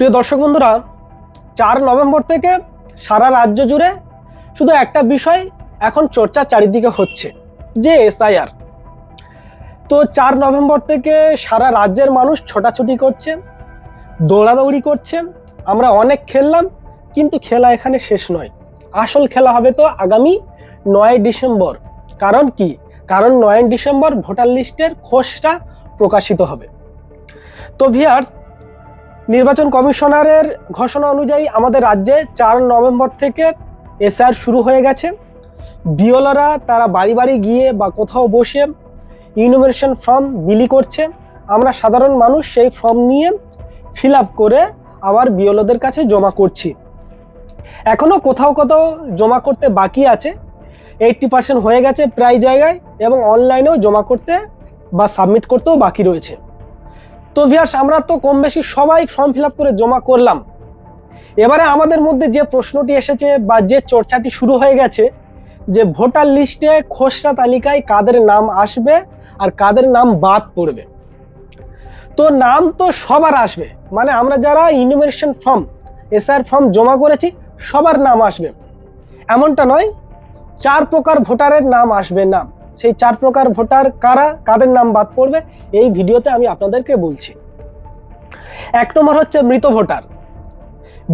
প্রিয় দর্শক বন্ধুরা, চার নভেম্বর থেকে সারা রাজ্য জুড়ে শুধু একটা বিষয় এখন চর্চা চারিদিকে হচ্ছে, যে এসআইআর। তো চার নভেম্বর থেকে সারা রাজ্যের মানুষ ছোটাছুটি করছে, দৌড়াদৌড়ি করছে, আমরা অনেক খেললাম, কিন্তু খেলা এখানে শেষ নয়। আসল খেলা হবে তো আগামী নয় ডিসেম্বর। কারণ কি? কারণ নয় ডিসেম্বর ভোটার লিস্টের খোসটা প্রকাশিত হবে। তো ভিয়ার্স নির্বাচন কমিশনারের ঘোষণা অনুযায়ী আমাদের রাজ্যে চার নভেম্বর থেকে এসআর শুরু হয়ে গেছে। বিওলারা তারা বাড়ি বাড়ি গিয়ে বা কোথাও বসে ইউনিভার্সেশন ফর্ম বিলি করছে। আমরা সাধারণ মানুষ সেই ফর্ম নিয়ে ফিল করে আবার বিওলদের কাছে জমা করছি। এখনও কোথাও কোথাও জমা করতে বাকি আছে। এইটটি পার্সেন্ট হয়ে গেছে প্রায় জায়গায় এবং অনলাইনেও জমা করতে বা সাবমিট করতেও বাকি রয়েছে। তো ভিয়াস, আমরা তো কম বেশি সবাই ফর্ম ফিল করে জমা করলাম। এবারে আমাদের মধ্যে যে প্রশ্নটি এসেছে বা যে চর্চাটি শুরু হয়ে গেছে, যে ভোটার লিস্টে খসড়া তালিকায় কাদের নাম আসবে আর কাদের নাম বাদ পড়বে। তো নাম তো সবার আসবে মানে আমরা যারা ইউনিভার্সেশন ফর্ম এসআর ফর্ম জমা করেছি, সবার নাম আসবে। এমনটা নয়, চার প্রকার ভোটারের নাম আসবে না। সেই চার প্রকার ভোটার কারা, কাদের নাম বাদ পড়বে, এই ভিডিওতে আমি আপনাদেরকে বলছি। এক নম্বর হচ্ছে মৃত ভোটার।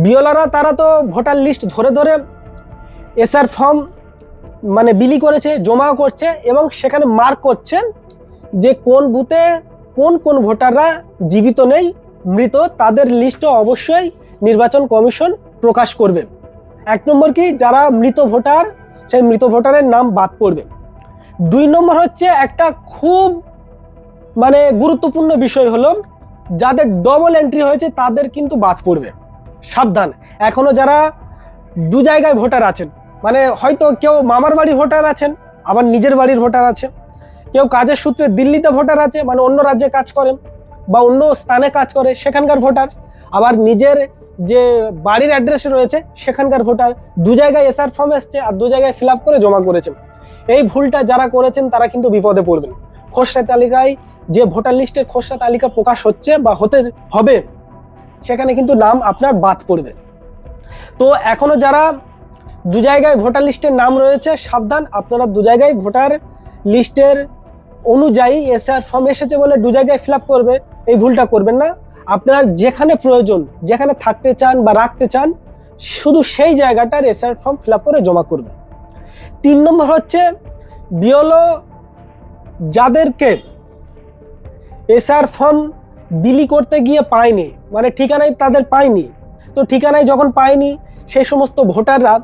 বিওলারা তারা তো ভোটার লিস্ট ধরে ধরে এসআর ফর্ম মানে বিলি করেছে, জমা করছে এবং সেখানে মার্ক করছে যে কোন বুথে কোন কোন ভোটাররা জীবিত নেই, মৃত, তাদের লিস্টও অবশ্যই নির্বাচন কমিশন প্রকাশ করবে। এক নম্বর কি? যারা মৃত ভোটার, সেই মৃত ভোটারের নাম বাদ পড়বে। দুই নম্বর হচ্ছে একটা খুব মানে গুরুত্বপূর্ণ বিষয় হলো, যাদের ডবল এন্ট্রি হয়েছে তাদের কিন্তু বাদ পড়বে। সাবধান। এখনও যারা দু জায়গায় ভোটার আছেন মানে হয়তো কেউ মামার বাড়ির ভোটার আছেন, আবার নিজের বাড়ির ভোটার আছে, কেউ কাজের সূত্রে দিল্লিতে ভোটার আছে মানে অন্য রাজ্যে কাজ করেন, বা অন্য স্থানে কাজ করে, সেখানকার ভোটার, আবার নিজের যে বাড়ির অ্যাড্রেসে রয়েছে, সেখানকার ভোটার, দু জায়গায় এসআর ফর্ম এসছে আর দু জায়গায় ফিল করে জমা করেছেন এই ভুলটা যারা করেছেন, তারা কিন্তু বিপদে পড়বেন। খসড়া তালিকায় যে ভোটার লিস্টের খসড়া তালিকা প্রকাশ হচ্ছে বা হতে হবে, সেখানে কিন্তু নাম আপনার বাদ পড়বে। তো এখনও যারা দু জায়গায় ভোটার লিস্টের নাম রয়েছে, সাবধান, আপনারা দু জায়গায় ভোটার লিস্টের অনুযায়ী এসআর ফর্ম এসেছে বলে দু জায়গায় ফিল করবে, এই ভুলটা করবেন না। আপনার যেখানে প্রয়োজন, যেখানে থাকতে চান বা রাখতে চান, শুধু সেই জায়গাটার এসআর ফর্ম ফিল করে জমা করবেন। তিন নম্বর হচ্ছে বিওলো যাদেরকে এসআর ফর্ম বিলি করতে গিয়ে পায়নি মানে ঠিকানায় তাদের পায়নি। তো ঠিকানায় যখন পায়নি সেই সমস্ত ভোটাররা,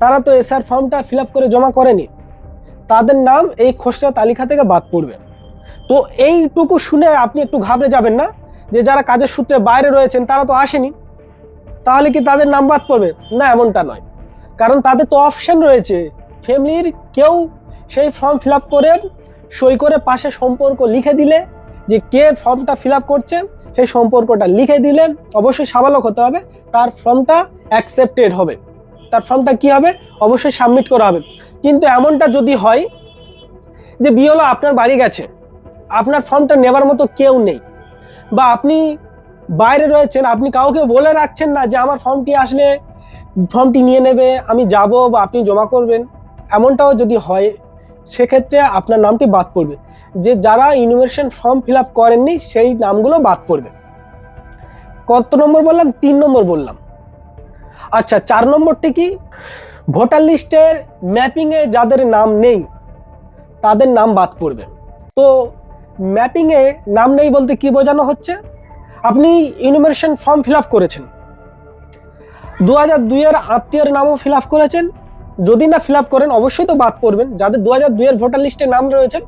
তারা তো এসআর ফর্মটা ফিল করে জমা করেনি। তাদের নাম এই খসড়া তালিকা থেকে বাদ পড়বে। তো এইটুকু শুনে আপনি একটু ঘাবড়ে যাবেন না, যে যারা কাজের সূত্রে বাইরে রয়েছেন, তারা তো আসেনি। তাহলে কি তাদের নাম বাদ পড়বে? না, এমনটা নয়। কারণ তাদের তো অপশন রয়েছে ফ্যামিলির কেউ সেই ফর্ম ফিল করে, সই করে পাশে সম্পর্ক লিখে দিলে, যে কে ফর্মটা ফিল করছে, সেই সম্পর্কটা লিখে দিলে অবশ্যই সাবালক হতে হবে। তার ফর্মটা অ্যাকসেপ্টেড হবে। তার ফর্মটা কি হবে? অবশ্যই সাবমিট করা হবে। কিন্তু এমনটা যদি হয়, যে বিওলা আপনার বাড়ি গেছে, আপনার ফর্মটা নেবার মতো কেউ নেই, বা আপনি বাইরে রয়েছেন, আপনি কাউকে বলে রাখছেন না যে আমার ফর্মটি আসলে ফর্মটি নিয়ে নেবে, আমি যাব বা আপনি জমা করবেন এমনটাও যদি হয়, সেক্ষেত্রে আপনার নামটি বাদ পড়বে। যে যারা ইউনিভার্সেশন ফর্ম ফিল আপ করেননি, সেই নামগুলো বাদ পড়বে। কত নম্বর বললাম? তিন নম্বর বললাম। আচ্ছা চার নম্বরটি কি? ভোটার লিস্টের ম্যাপিংয়ে যাদের নাম নেই, তাদের নাম বাদ পড়বে। তো ম্যাপিংয়ে নাম নেই বলতে কি বোঝানো হচ্ছে? আপনি ইউনিভার্সেশন ফর্ম ফিল আপ করেছেন। দু হাজার দুইয়ের আত্মীয়ের নামও ফিল আপ করেছেন। যদি না ফিল করেন, অবশ্যই তো বাদ পড়বেন। যাদের দু হাজার দুইয়ের ভোটার লিস্টে নাম রয়েছে,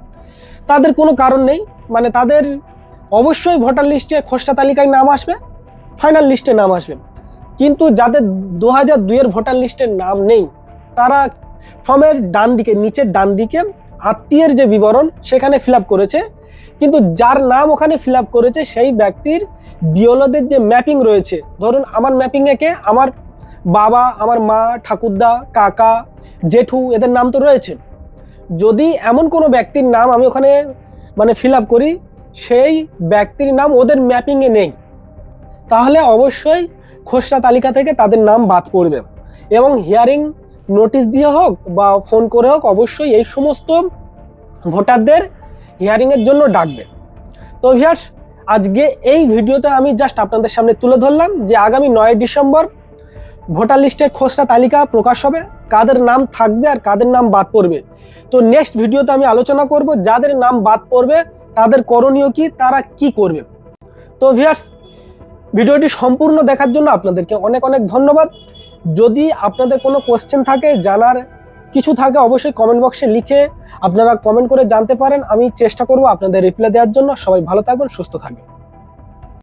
তাদের কোনো কারণ নেই। মানে তাদের অবশ্যই ভোটার লিস্টে খসড়া তালিকায় নাম আসবে ফাইনাল লিস্টে নাম আসবে। কিন্তু যাদের দু হাজার দুইয়ের ভোটার লিস্টের নাম নেই, তারা ফর্মের ডান দিকে, নিচের ডান দিকে আত্মীয়ের যে বিবরণ, সেখানে ফিল করেছে। কিন্তু যার নাম ওখানে ফিল করেছে, সেই ব্যক্তির বিওলদের যে ম্যাপিং রয়েছে, ধরুন আমার ম্যাপিংয়ে কে? আমার বাবা, আমার মা, ঠাকুরদা, কাকা, জেঠু, এদের নাম তো রয়েছে। যদি এমন কোনো ব্যক্তির নাম আমি ওখানে মানে ফিল করি, সেই ব্যক্তির নাম ওদের ম্যাপিংয়ে নেই। তাহলে অবশ্যই খসড়া তালিকা থেকে তাদের নাম বাদ পড়বে এবং হিয়ারিং নোটিশ দিয়ে হোক বা ফোন করে হোক, অবশ্যই এই সমস্ত ভোটারদের হিয়ারিংয়ের জন্য ডাকবে। তো ভিয়ার্স আজকে এই ভিডিওতে আমি জাস্ট আপনাদের সামনে তুলে ধরলাম যে আগামী নয় ডিসেম্বর ভোটার লিস্টের খসড়া তালিকা প্রকাশ হবে, কাদের নাম থাকবে আর কাদের নাম বাদ পড়বে। তো নেক্সট ভিডিওতে আমি আলোচনা করব যাদের নাম বাদ পড়বে, তাদের করণীয় কি, তারা কি করবে। তো ভিয়ার্স ভিডিওটি সম্পূর্ণ দেখার জন্য আপনাদেরকে অনেক অনেক ধন্যবাদ। যদি আপনাদের কোনো কোশ্চেন থাকে, জানার কিছু থাকে, অবশ্যই কমেন্ট বক্সে লিখে আপনারা কমেন্ট করে জানতে পারেন। আমি চেষ্টা করব আপনাদের রিপ্লাই দেওয়ার জন্য। সবাই ভালো থাকবেন সুস্থ থাকবেন